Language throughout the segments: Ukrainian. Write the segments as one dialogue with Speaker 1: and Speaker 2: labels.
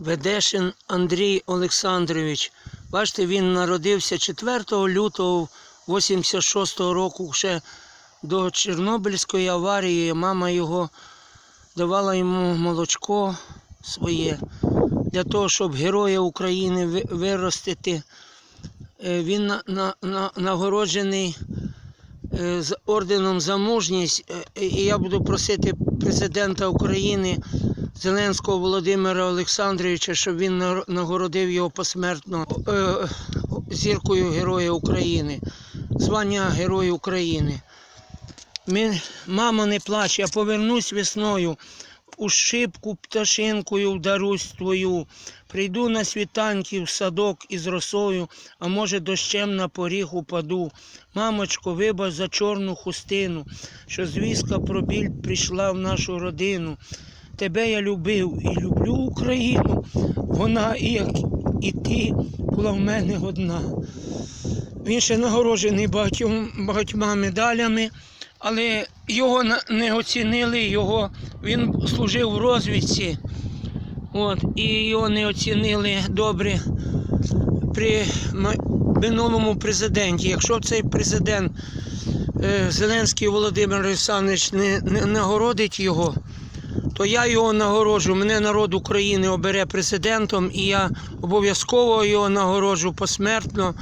Speaker 1: Ведешин Андрій Олександрович. Бачите, він народився 4 лютого 86 року, ще до Чорнобильської аварії. Мама його давала йому молочко своє для того, щоб Героя України виростити. Е, Він на, на, на, нагороджений е, з орденом за мужність. Е, І я буду просити президента України Зеленського Володимира Олександровича, щоб він нагородив його посмертно е, зіркою Героя України, звання Героя України. Ми, мамо, не плач, я повернусь весною, у шибку пташинкою вдарусь твою. Прийду на світанки в садок із росою, а може дощем на поріг упаду. Мамочко, вибач за чорну хустину, що звістка про біль прийшла в нашу родину. Тебе я любив і люблю Україну. Вона, і як і ти, була в мене одна. Він ще нагороджений багатьом, багатьма медалями, але його не оцінили, його, він служив в розвідці. От, і його не оцінили добре при минулому президенті. Якщо цей президент е, Зеленський Володимир Олександрович не, не нагородить його, то я його нагороджу. Мене народ України обере президентом, і я обов'язково його нагороджу посмертно,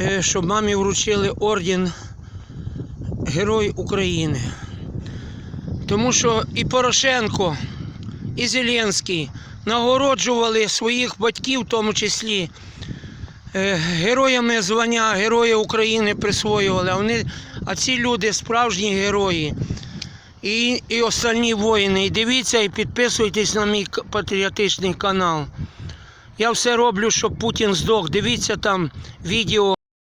Speaker 1: е, щоб мамі вручили орден Герой України. Тому що і Порошенко, і Зеленський нагороджували своїх батьків, в тому числі, е, героями звання Героя України присвоювали. А, вони, а ці люди справжні герої. І, і остальні воїни. І дивіться і підписуйтесь на мій патріотичний канал. Я все роблю, щоб Путін здох. Дивіться там відео.